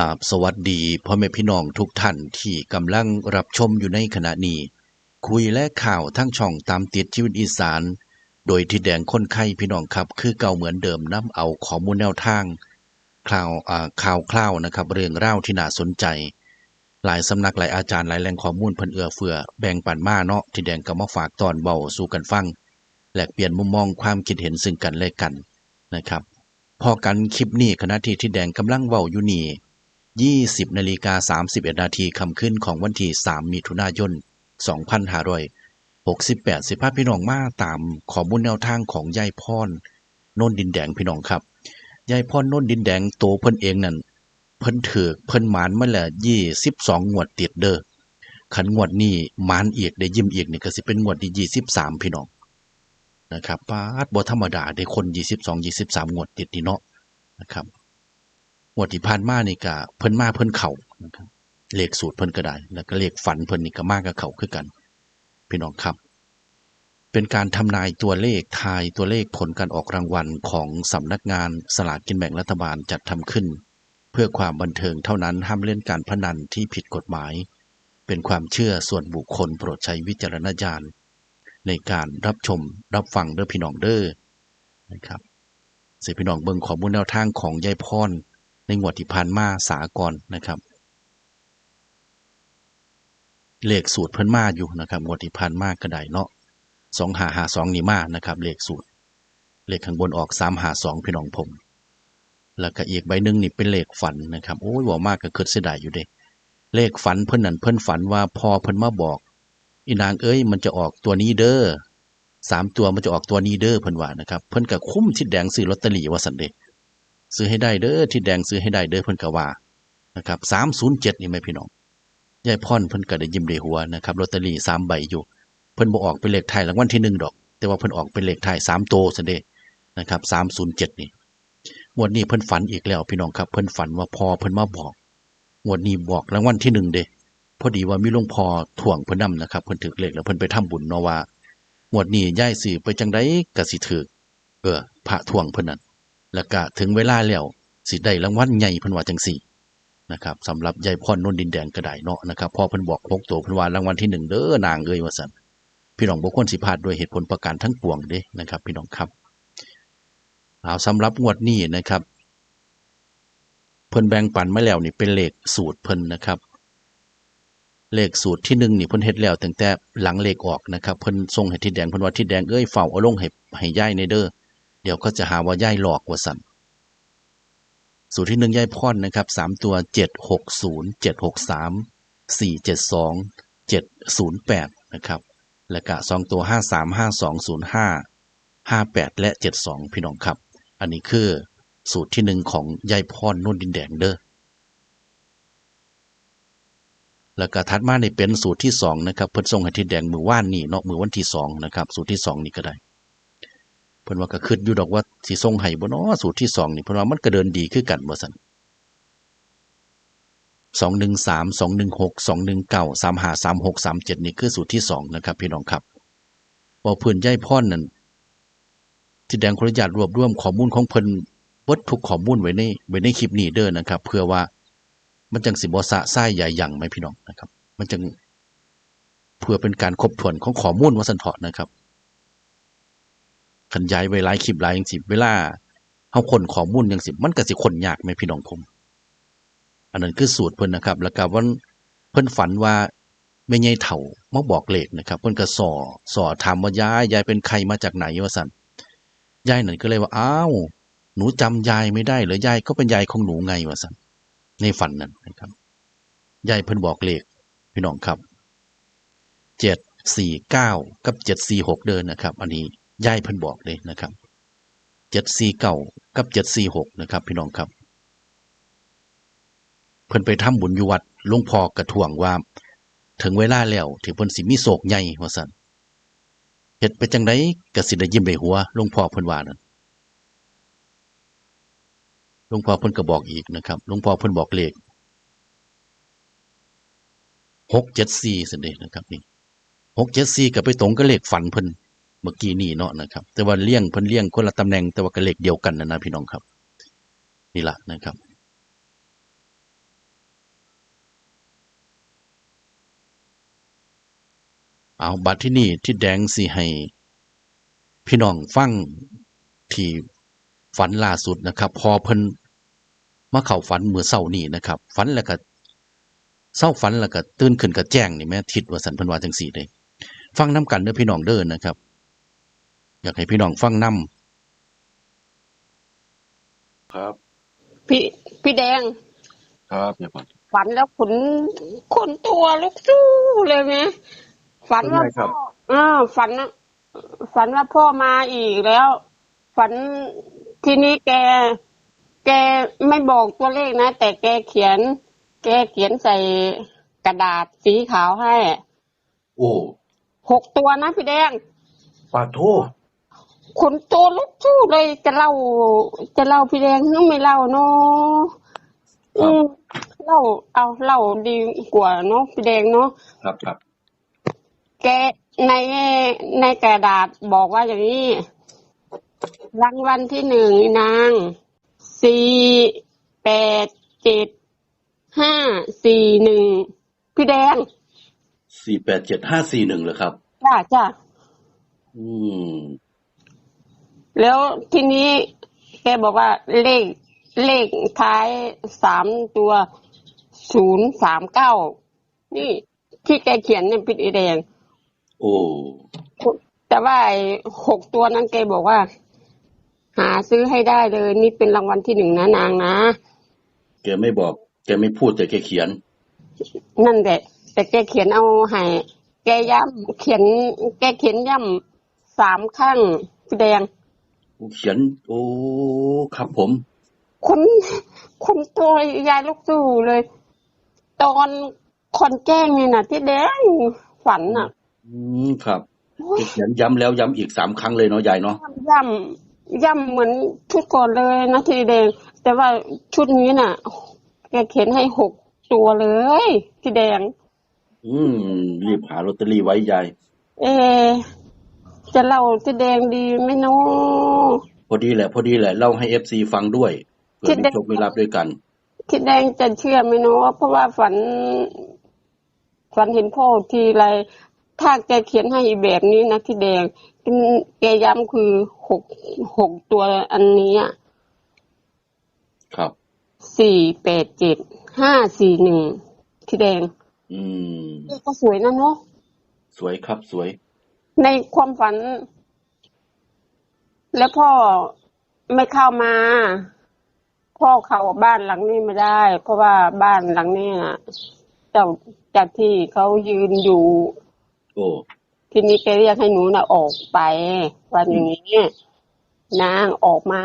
ราบสวัสดีพ่อแม่พี่น้องทุกท่านที่กำลังรับชมอยู่ในขณะนี้ คุยและข่าวทั้งช่องตามติดชีวิตอีสาน โดยที่แดงคนไข้พี่น้องครับ คือเก่าเหมือนเดิมนํเอาข้อมูลแนวทางข่าวอ่าข่าวคร่าวนะครับ เรื่องเล่าที่น่าสนใจ หลายสำนักหลายอาจารย์หลายแหล่งข้อมูลเพิ่นเอื้อเฟือแบ่งปันมาเนาะที่แดงก็มาฝากตอนเบาสู่กันฟังแลกเปลี่ยนมุมมองความคิดเห็นซึ่งกันและกันนะครับพอกันคลิปนี้ขณะที่ที่แดงกำลังเว้าอยู่นี่ 20นาฬิกา31นาทีคำขึ้นของวันที่3มิถุนายน2568สิภาพพี่น้องมาตามข้อมูลแนวทางของยายพรโน่นดินแดงพี่น้องครับยายพรโน่นดินแดงโตเพิ่นเองนั่นเพิ่นถือกเพิ่นหมานมาแล้ว22งวดติดเด้อขันงวดนี้หมานอีกได้ยิ้มอีกนี่ก็สิเป็นงวดที่23พี่น้องนะครับปาดบ่ธรรมดาได้คน22 23งวดติดนี่เนาะนะครับ วดที่ผ่านมานี่ก็เพิ่นมาเพิ่นเข้านะครับเลขสูตรเพิ่นก็ได้ แล้วก็เลขฝันเพิ่นนี่ก็มากับเขาคือกัน พี่น้องครับ เป็นการทำนายตัวเลขทายตัวเลขผลการออกรางวัลของสำนักงานสลากกินแบ่งรัฐบาลจัดทำขึ้น เพื่อความบันเทิงเท่านั้นห้ามเล่นการพนันที่ผิดกฎหมาย เป็นความเชื่อส่วนบุคคลโปรดใช้วิจารณญาณในการรับชมรับฟังเด้อพี่น้องเด้อนะครับสิพี่น้องเบิ่งข้อมูลแนวทางของยายพร ในงวดที่ผ่านมาสากรนะครับ เลขสูตรเพิ่นมาอยู่นะครับงวดที่ผ่านมาก็ได้เนาะสองหาหาสองนี่มานะครับ เลขสูตร เลขข้างบนออกสามหาสองพี่น้องผมแล้วก็อีกใบหนึ่งนี่เป็นเลขฝันนะครับโอ้ยว่ามากก็เคิดเสียดายอยู่เด้เลขฝันเพิ่นนั่นเพิ่นฝันว่าพอเพิ่นมาบอกอีนางเอ้ยมันจะออกตัวนี้เด้อสามตัวมันจะออกตัวนี้เด้อเพิ่นว่านะครับ เพิ่นก็คุ้มทิดแดงซื้อลอตเตอรี่ว่าสันเด ซื้อให้ได้เด้อที่แดงซื้อให้ได้เด้อเพิ่นกว่านะครับ307นี่แม่พี่น้องยายพรเพิ่นก็ได้ยิ้มได้หัวนะครับลอตเตอรี่3ใบอยู่ เพิ่นบ่ออกเป็นเลขไทยรางวัลที่หนึ่งดอก แต่ว่าเพิ่นออกเป็นเลขไทยสาย3โตวซั่นเดนะครับ307นี่งวดนี้เพิ่นฝันอีกแล้วพี่น้องครับ เพิ่นฝันว่าพอเพิ่นมาบอกงวดนี้บอกรางวัลที่หนึ่งเด้พอดีว่ามีหลวงพ่อถ่วงเพิ่นนำนะครับเพิ่นถึกเลขแล้วเพิ่นไปทำบุญเนาะว่างวดนี้ยายสิไปจังไดก็สิถึกเออพระถ่วงเพิ่นนั่น แล้วก็ถึงเวลาแล้วสิได้รางวัลใหญ่พิ่นว่าจังซี่นะครับสำหรับยายพรนนดินแดงก็ไดเนาะนะครับพ่อเพิ่นบอก6ตัวเพิ่นว่ารางวัลที่หนึ่งเด้อนางเอ้ยว่าซั่นพี่น้องบ่ควรสิพลาดด้วยเหตุผลประการทั้งปวงเด้นะครับ พี่น้องครับเอาสำหรับงวดนี้นะครับ เพิ่นแบ่งปันมาแล้วนี่เป็นเลขสูตรเพิ่นนะครับ เลขสูตรที่หนึ่งนี่เพิ่นเฮ็ดแล้วตั้งแต่หลังเลขออกนะครับเพิ่นส่งให้ทิดแดงเพิ่นว่าทิดแดงเอ้ยเฝ้าเอาลงให้ให้ย่ายในเด้อ เดี๋ยวก็จะหาว่าย่ายหลอกว่าสันสูตรที่หนึ่งย่ายพรนนะครับสามตัวเจ็ดหกศูนย์เจ็ดหกสามสี่เจ็ดสองเจ็ดศูนย์แปดนะครับแล้วก็สองตัวห้าสามห้าสองศูนย์ห้าห้าแปดและเจ็ดสองพี่น้องครับ อันนี้คือสูตรที่หนึ่งของยายพรนุ่นดินแดงเด้อแล้วก็ถัดมาในเป็นสูตรที่สองนะครับเพิ่นส่งให้ทิดแดงมือว่านนี่เนาะมือวันที่สองนะครับ สูตรที่สองนี่ก็ได้ เพิ่นว่าก็คิดอยู่ดอกว่าสิส่งให้บ่เนาะสูตรที่สองนี่เพิ่นว่ามันก็เดินดีคือกันบ่ซั่นสองหนึ่งสามสองหนึ่งหกสองหนึ่งเก้าสามห้าสามหกสามเจ็ดนี่คือสูตรที่สองนะครับ พี่น้องครับว่าเพิ่นย่ายพ่อนนั่นที่แดงขออนุญาตรวบรวมข้อมูลของเพิ่นเบิดทุกข้อมูลไว้ในไว้ในคลิปนี้เด้อนะครับ เพื่อว่ามันจังสิบ่สะไส้ใหญ่ยังไหมพี่น้องนะครับ มันจังเพื่อเป็นการครบถ้วนของข้อมูลว่าสันเถาะนะครับ ขันย้ายไว้หลายคลิปหลายจังสิเวลาเฮาคนข้อมูลจังสิมันก็สิคนยากไหมพี่น้องผม อันนั้นคือสูตรเพิ่นนะครับ แล้วก็วันเพิ่นฝันว่าแม่ใหญ่เฒ่ามาบอกเลขนะครับ เพิ่นก็สอสอถามว่ายายยายเป็นใครมาจากไหนว่าซั่นยายนั่นก็เลยว่าอ้าวหนูจำยายไม่ได้เหรอยายก็เป็นยายของหนูไงว่าซั่นในฝันนั้นนะครับยายเพิ่นบอกเลขพี่น้องครับเจ็ดสี่เก้ากับเจ็ดสี่หกเดินนะครับ อันนี้ ยายเพิ่นบอกเลยนะครับเจ็ดสี่เก้ากับเจ็ดสี่หกนะครับ พี่น้องครับ เพิ่นไปทำบุญอยู่วัดหลวงพ่อกระถ่วงว่า ถึงเวลาแล้วที่เพิ่นสิมีโศกใหญ่ว่าซั่นเฮ็ดไปจังไดก็สิได้ยิ้มได้หัวหลวงพ่อเพิ่นว่านั่นหลวงพ่อเพิ่นก็บอกอีกนะครับหลวงพ่อเพิ่นบอกเลขหกเจ็ดสี่สิเดนะครับนี่หกเจ็ดสี่ก็ไปตรงกับเลขฝันเพิ่น เมื่อกี้นี่เนาะนะครับ แต่ว่าเลี่ยงเพิ่นเลี่ยงคนละตำแหน่งแต่ว่ากระเลขเดียวกันนะนะพี่น้องครับ นี่ละนะครับเอาบัตรที่นี่ที่แดงสีให้ พี่น้องฟังที่ฝันล่าสุดนะครับ พอเพิ่นมาเข่าฝันเมื่อเศร้านี่นะครับฝันแล้วก็เศร้าฝันแล้วก็ตื่นขึ้นกระแจ้งนี่แม่ทิดว่าสันพันวาจังสีเลยฟังน้ากันเด้อพี่น้องเด้อนนะครับ อยากให้พี่น้องฟังนํครับ พี่พี่แดง ครับเนี่ยก่อนฝันแล้วขนขนตัวลุกสู้เลยไหมฝันว่าเป็นไงครัพ่อบอ่าฝันว่าฝันว่าพ่อมาอีกแล้ว ฝันทีนี้แก แกไม่บอกตัวเลขนะ แต่แกเขียน แกเขียนใส่กระดาษสีขาวให้ โอ้หกตัวนะพี่แดงปาโท ขนตัวลุกสู้เลยจะเล่า จะเล่าพี่แดงนึกไม่เล่าเนาะอืมเล่าเอาเล่าดีกว่าเนาะพี่แดงเนาะครับครับแกในในกระดาษบอกว่าอย่างนี้รางวัลที่หนึ่งนางสี่แปดเจ็ดห้าสี่หนึ่งพี่แดงสี่แปดเจ็ดห้าสี่หนึ่งเหรอครับจ้าจ้าอืม แล้วทีนี้แกบอกว่าเลขเลขท้ายสามตัวศูนย์สามเก้านี่ที่แกเขียนเนี่ยพี่แดง โอ้แต่ว่าไอ้หกตัวนั้นแกบอกว่า หาซื้อให้ได้เลย นี่เป็นรางวัลที่หนึ่งนะนางนะ แกไม่บอก แกไม่พูดแต่แกเขียน นั่นแหละ แต่แกเขียนเอาให้แกย้ำเขียน แกเขียนย้ำสามข้างพี่แดง เขียน โอ้ครับผมคุณคุณตัวยายลูกสู่เลย ตอนคนแจ้งนี่นะที่แดงฝันอะ อืมครับแกเขียนย้ำแล้วย้ำอีกสามครั้งเลยเนาะยายเนาะย่ำย่ำเหมือนชุดก่อนเลยนะทีแดง แต่ว่าชุดนี้น่ะแกเขียนให้หกตัวเลยพี่แดง อืม รีบหาลอตเตอรี่ไว้ยาย เอะ จะเล่าพี่แดงดีไหมเนาะพอดีแหละ พอดีแหละเล่าให้เอฟซีฟังด้วยเพื่อคิดมีได้โชคมีลาภด้วยกันพี่แดงจะเชื่อไหมเนาะเพราะว่าฝัน ฝันเห็นพ่อทีไรถ้าแกเขียนให้แบบนี้นะพี่แดงแกย้ำคือหกหกตัวอันนี้อะครับสี่แปดเจ็ดห้าสี่หนึ่งพี่แดง อืมก็สวยนะเนาะสวยครับสวย ในความฝัน แล้วพ่อไม่เข้ามา พ่อเข้าบ้านหลังนี้ไม่ได้ เพราะว่าบ้านหลังนี้น่ะเจ้าจากที่เขายืนอยู่ โอ้ทีนี้แกเรียกให้หนูน่ะออกไปวันอย่างนี้นางออกมา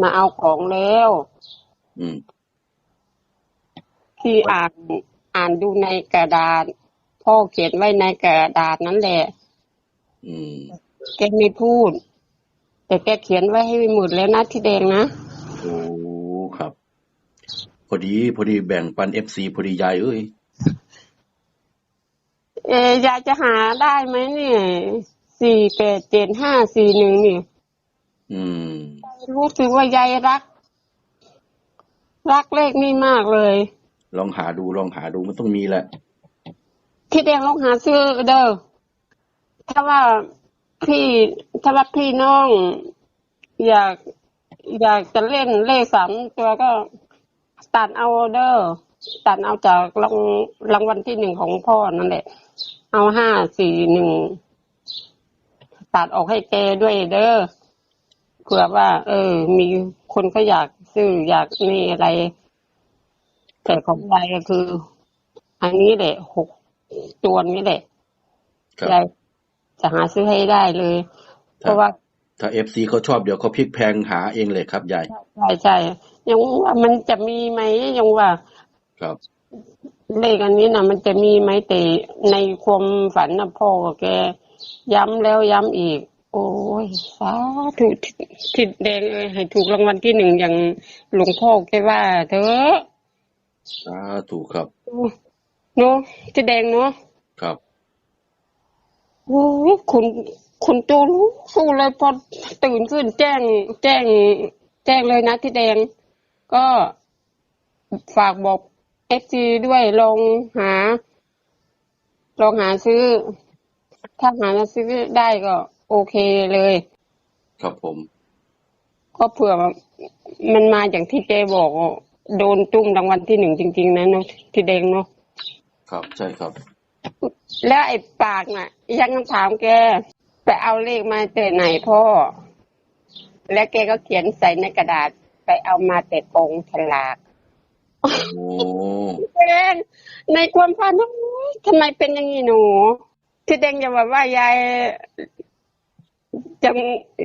มาเอาของแล้วอืมที่อ่านอ่านดูในกระดาษ พ่อเขียนไว้ในกระดาษนั่นแหละ อืม แกไม่พูด แต่แกเขียนไว้ให้หมดแล้วนะที่แดงนะ โอ้ครับ พอดี พอดีแบ่งปันเอฟซีพอดียายเอ้ย เอะยายจะหาได้ไหมเนี่ยสี่แปดเจ็ดห้าสี่หนึ่งนี่ อืม รู้สึกว่ายายรัก รักเลขนี่มากเลย ลองหาดูลองหาดูมันต้องมีแหละ ที่แดงลองหาซื้อเด้อถ้าว่าพี่ถ้าว่าพี่น้อง อยากอยากจะเล่นเลขสามตัวก็ตัดเอาเด้อตัดเอาจากรางรางวัลที่หนึ่งของพ่อนั่นแหละ เอาห้าสี่หนึ่งตัดออกให้แกด้วยเด้อเผื่อว่า เออ มีคนเขาอยากซื้ออยากนี่อะไรแต่ของยายก็คือ อันนี้แหละหก ตัวนี้แหละครับยายจะหาซื้อให้ได้เลย เพราะว่า ถ้าเอฟซีเขาชอบเดี๋ยวเขาพลิกแพงหาเองเลยครับยายใช่ใช่ยังว่ามันจะมีไหมยังว่า ครับเลขอันนี้นะมันจะมีไหมแต่ในความฝันนะพ่อกับแก ย้ำแล้วย้ำอีก โอ้ยสาธุทิดแดงเอ้ยให้ถูกรางวัลที่หนึ่งอย่างหลวงพ่อแกว่า เถอะสาธุครับ เนาะทิดแดงเนาะครับ โอ้ยคุณคุณตัวรู้สู้เลยพอตื่นขึ้นแจ้ง แจ้ง แจ้งเลยนะที่แดง ก็ฝากบอกเอฟซีด้วยลองหา ลองหาซื้อ ถ้าหาซื้อได้ก็ โอเคเลย ครับผม ก็เผื่อมันมาอย่างที่แกบอกอะโดนจุ้มรางวัลที่หนึ่งจริง ๆนะเนาะที่แดงเนาะ ครับ ใช่ครับ แล้วไอ้ปากน่ะ ยังถามแกไปเอาเลขมาแต่ไหนพ่อ แล้วแกก็เขียนใส่ในกระดาษไปเอามาแต่กองฉลากโอ้แดงในความฝันนะโอ๊ยทำไมเป็นอย่างนี้หนูที่แดงอย่าบอกว่ายายยัง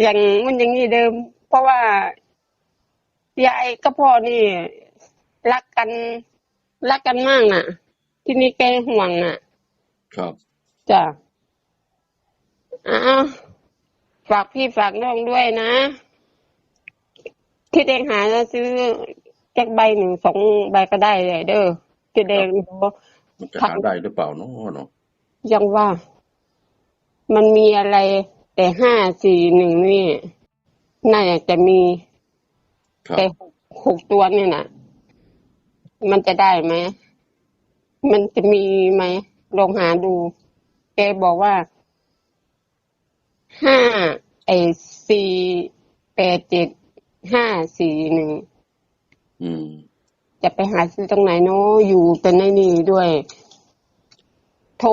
อย่างมันอย่างนี้เดิม เพราะว่ายายกับพ่อนี่ รักกัน รักกันมากน่ะ ที่นี่แกห่วงน่ะ ครับจ้ะอ้าวฝากพี่ฝากน้องด้วยนะ ที่แดงหาจะซื้อแจ็คใบหนึ่งสองใบก็ได้เลยเด้อที่แดงมันจะหาได้หรือเปล่าเนาะเนาะยังว่า มันมีอะไร แต่ห้าสี่หนึ่งนี่ น่าจะมีครับแต่หกหกตัวนี่น่ะมันจะได้ไหม มันจะมีไหมลองหาดู แกบอกว่าห้าไอสี่แปดเจ็ดห้าสี่หนึ่งอืมจะไปหาซื้อตรงไหนเนาะอยู่เป็นในนี่ด้วย โทร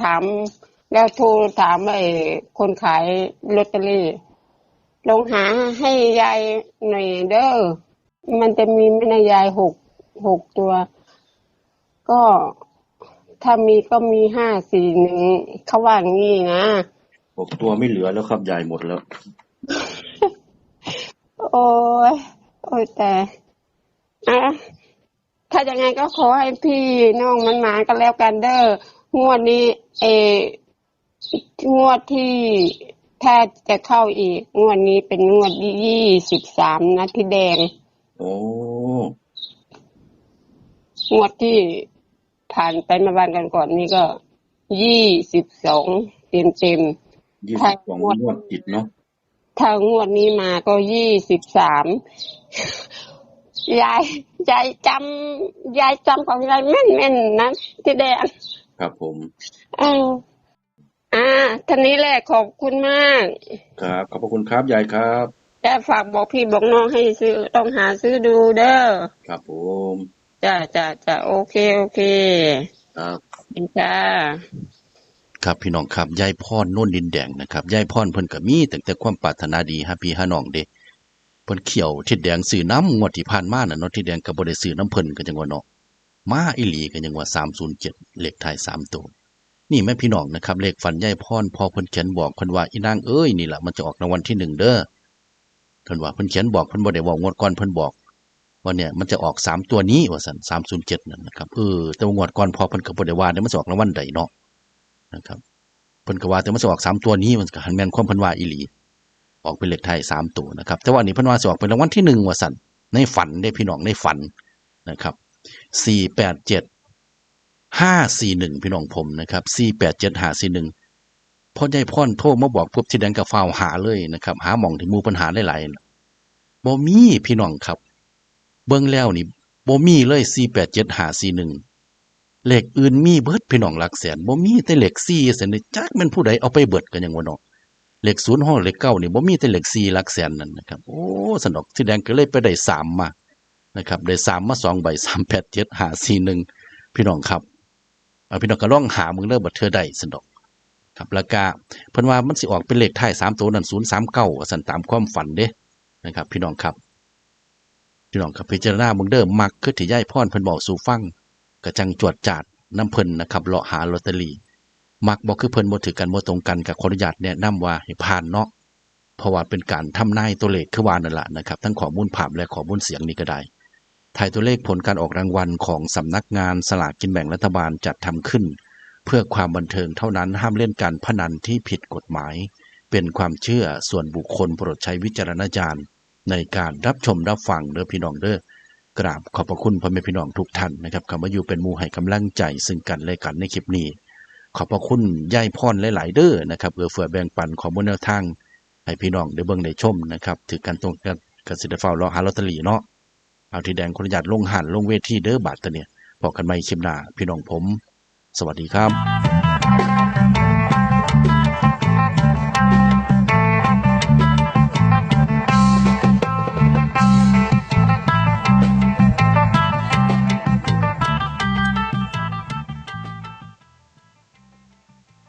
ถาม แล้วโทรถามไอ้คนขายลอตเตอรี่ลองหาให้ยายหน่อยเด้อมันจะมีไม่นายายหกหกตัว ก็ถ้ามีก็มีห้าสี่หนึ่งเขาว่างี้นะหกตัวไม่เหลือแล้วครับยายหมดแล้ว โอ้ยโอ้ยแต่อะถ้ายังไงก็ขอให้พี่น้องมันมากันแล้วกันเด้องวดนี้เอองวดที่ถ้าจะเข้าอีก งวดนี้เป็นงวดที่ยี่สิบสามนะที่แดง โอ้งวดที่ ผ่านไปเมาวันกันก่อนนี่ก็ยี่สิบสองเต็มเต็มๆยี่ถ้าสิบสองงวดงวดติดเนาะถ้างวดนี้มาก็ยี่สิบสามยายยายจำยายจำของยายแม่นแม่นๆนะที่แดงครับผมเอออ่าท่านนี้แหละขอบคุณมาก ครับ ขอบพระคุณครับยายครับแต่ฝากบอกพี่บอกน้องให้ซื้อต้องหาซื้อดูเด้อครับผม จ้าจ้าจ้าโอเค โอเคครับจ้าครับพี่น้องครับยายพรโน่นดินแดงนะครับยายพรเพิ่นก็มีตั้งแต่ความปรารถนาดีฮะพี่ฮะน้องเด้เพิ่นเขียวทิดแดงซื้อน้ำงวดที่ผ่านมาน่ะเนาะทิดแดงก็บ่ได้ซื้อน้ำเพิ่นก็จังว่าเนาะมาอีหลีก็ยังว่า307เลขท้าย3ตัวนี่แม่พี่น้องนะครับ เลขฝันยายพรพอเพิ่นเขียนบอกเพิ่นว่าอีนางเอ้ยนี่ล่ะมันจะออกรางวัลที่หนึ่งเด้อเพิ่นว่าเพิ่นเขียนบอกเพิ่นบ่ได้บอกงวดก่อนเพิ่นบอก ว่าเนี่ยมันจะออกสามตัวนี้ว่าซั่น307นั่นนะครับเออแต่งวดก่อนพอเพิ่นก็บ่ได้ว่าเดี๋ยมันจะออกรางวัลใดเนาะนะครับเพิ่นก็ว่าแต่มันสออกสามตัวนี้มันก็หันแมนความเพิ่นว่าอีหลี ออกเป็นเลขไทยสามตัวนะครับ แต่ว่าอันนี้เพิ่นว่าสออกเป็นรางวัลที่หนึ่งว่าสันในฝันได้พี่น้องในฝันนะครับสี่แปดเจ็ดห้าสี่หนึ่งพี่น้องผมนะครับสี่แปดเจ็ดห้าสี่หนึ่งพ่อใหญ่พ่อนโทรมาบอกปุ๊บที่แดงกับฟ้าวหาเลยนะครับ หาหม่องที่มูปัญหาหลายๆบ่มีพี่น้องครับ เบิ่งแล้วนี่บ่มีเลยสี่แปดเจ็ดหาสี่หนึ่งเลขอื่นมีเบิดพี่น้องหลักแสนบ่มีแต่เลข4แสนนี่จักแม่นผู้ใดเอาไปเบิดกันยังว่เนาะเลข0ห้อเลข9นี่บ่มีแต่เลข4หลักแสนนั่นนะครับ โอ้สนอกที่แดงก็เลยไปได้3มานะครับได้3มา2ใบ387 541พี่น้องครับเอาพี่น้องก็ลองหามึงเด้อบ่เทื่อได้สนอกครับแล้วก็เพิ่นว่ามันสิออกเป็นเลขท้าย3ตัวนั่น039ว่าซั่นตามความฝันเด้นะครับ พี่น้องครับ พี่น้องครับพิจารณามึงเด้อมักคือที่ย่ายพรเพิ่นบอกสู่ฟังกระจังจวดจาดน้ำเพิ่นนะครับเลาะหาลอตเตอรี่มักบอกคือเพิ่นบ่ถือกันบ่ตรงกันกับขออนุญาตแนะนำว่าให้ผ่านเนาะเพราะว่าเป็นการทำนายตัวเลขคือว่านั่นละนะครับ ทั้งข้อมูลภาพและข้อมูลเสียงนี่ก็ได้ถ่ายตัวเลขผลการออกรางวัลของสำนักงานสลากกินแบ่งรัฐบาลจัดทำขึ้น เพื่อความบันเทิงเท่านั้นห้ามเล่นการพนันที่ผิดกฎหมาย เป็นความเชื่อส่วนบุคคลโปรดใช้วิจารณญาณ ในการรับชมรับฟังเด้อพี่น้องเด้อกราบขอบพระคุณพ่อแม่พี่น้องทุกท่านนะครับคำว่าอยู่เป็นมูให้กำลังใจ ซึ่งกันและกันในคลิปนี้ ขอบพระคุณยายพรหลาย ๆ เด้อนะครับเอื้อเฟื้อแบ่งปันข้อมูลแนวทางให้พี่น้องได้เบิ่งได้ชมนะครับถือกันตรงกันกสิได้เฝ้ารอหาลอตเตอรี่เนาะเอาที่แดงคนอนุญาตลงหันลงเวทีเด้อบาทตัวเนี่ยพอกันใหม่คลิปหน้าพี่น้องผม สวัสดีครับ